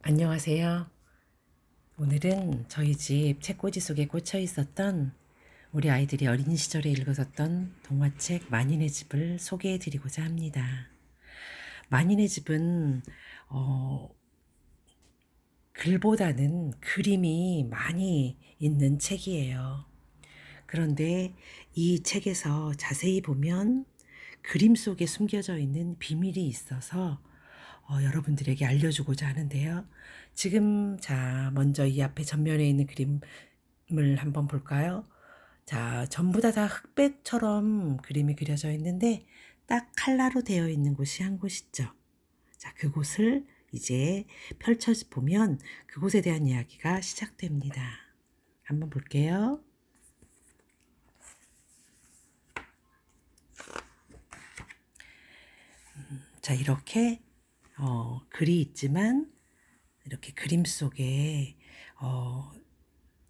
안녕하세요. 오늘은 저희 집 책꽂이 속에 꽂혀 있었던 우리 아이들이 어린 시절에 읽었었던 동화책 만인의 집을 소개해 드리고자 합니다. 만인의 집은 어, 글보다는 그림이 많이 있는 책이에요. 그런데 이 책에서 자세히 보면 그림 속에 숨겨져 있는 비밀이 있어서 어, 여러분들에게 알려주고자 하는데요. 지금 자 먼저 이 앞에 전면에 있는 그림을 한번 볼까요? 자 전부 다 다 흑백처럼 그림이 그려져 있는데 딱 칼라로 되어 있는 곳이 한 곳 있죠. 자 그곳을 이제 펼쳐 보면 그곳에 대한 이야기가 시작됩니다. 한번 볼게요. 음, 자 이렇게 어, 글이 있지만 이렇게 그림 속에 어,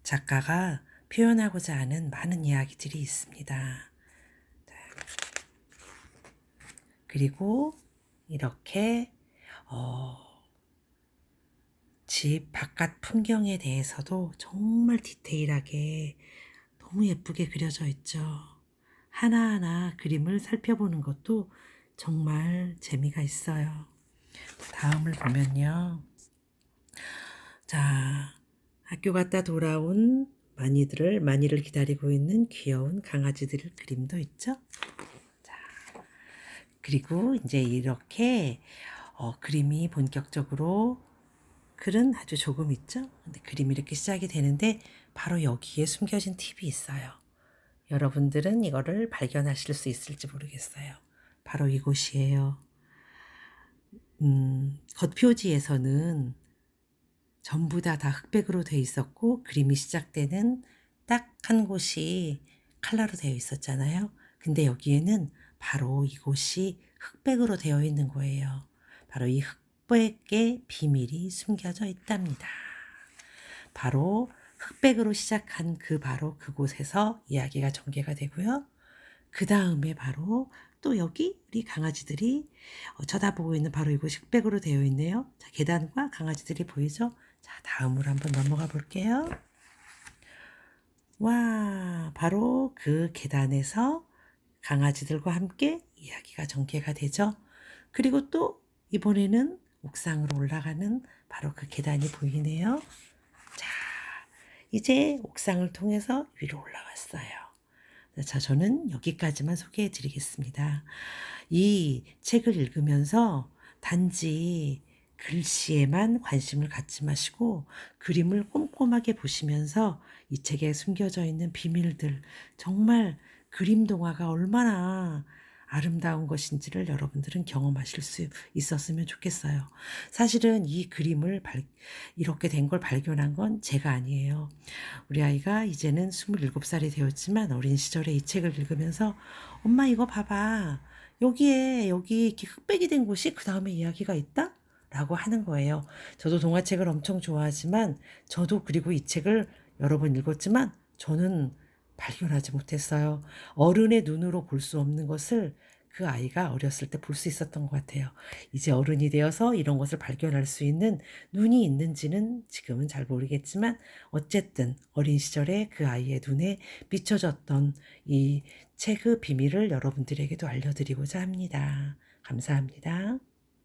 작가가 표현하고자 하는 많은 이야기들이 있습니다. 자, 그리고 이렇게 어, 집 바깥 풍경에 대해서도 정말 디테일하게 너무 예쁘게 그려져 있죠. 하나하나 그림을 살펴보는 것도 정말 재미가 있어요. 다음을 보면요. 자, 학교 갔다 돌아온 마니들을, 마니를 기다리고 있는 귀여운 강아지들 그림도 있죠. 자, 그리고 이제 이렇게 어, 그림이 본격적으로 글은 아주 조금 있죠. 근데 그림이 이렇게 시작이 되는데 바로 여기에 숨겨진 팁이 있어요. 여러분들은 이거를 발견하실 수 있을지 모르겠어요. 바로 이곳이에요. 음, 겉표지에서는 전부 다 다 흑백으로 되어 있었고 그림이 시작되는 딱 한 곳이 칼라로 되어 있었잖아요. 근데 여기에는 바로 이곳이 흑백으로 되어 있는 거예요. 바로 이 흑백의 비밀이 숨겨져 있답니다. 바로 흑백으로 시작한 그 바로 그곳에서 이야기가 전개가 되고요. 그 다음에 바로 또 여기 우리 강아지들이 어, 쳐다보고 있는 바로 이곳이 흑백으로 되어 있네요. 자, 계단과 강아지들이 보이죠? 자, 다음으로 한번 넘어가 볼게요. 와, 바로 그 계단에서 강아지들과 함께 이야기가 전개가 되죠. 그리고 또 이번에는 옥상으로 올라가는 바로 그 계단이 보이네요. 자, 이제 옥상을 통해서 위로 올라왔어요. 자, 저는 여기까지만 소개해 드리겠습니다. 이 책을 읽으면서 단지 글씨에만 관심을 갖지 마시고 그림을 꼼꼼하게 보시면서 이 책에 숨겨져 있는 비밀들 정말 그림 동화가 얼마나 아름다운 것인지를 여러분들은 경험하실 수 있었으면 좋겠어요. 사실은 이 그림을 발, 이렇게 된 걸 발견한 건 제가 아니에요. 우리 아이가 이제는 27살이 되었지만 어린 시절에 이 책을 읽으면서 엄마 이거 봐봐. 여기에 여기 이렇게 흑백이 된 곳이 그 다음에 이야기가 있다? 라고 하는 거예요. 저도 동화책을 엄청 좋아하지만 저도 그리고 이 책을 여러 번 읽었지만 저는 발견하지 못했어요. 어른의 눈으로 볼 수 없는 것을 그 아이가 어렸을 때 볼 수 있었던 것 같아요. 이제 어른이 되어서 이런 것을 발견할 수 있는 눈이 있는지는 지금은 잘 모르겠지만 어쨌든 어린 시절에 그 아이의 눈에 비춰졌던 이 책의 비밀을 여러분들에게도 알려드리고자 합니다. 감사합니다.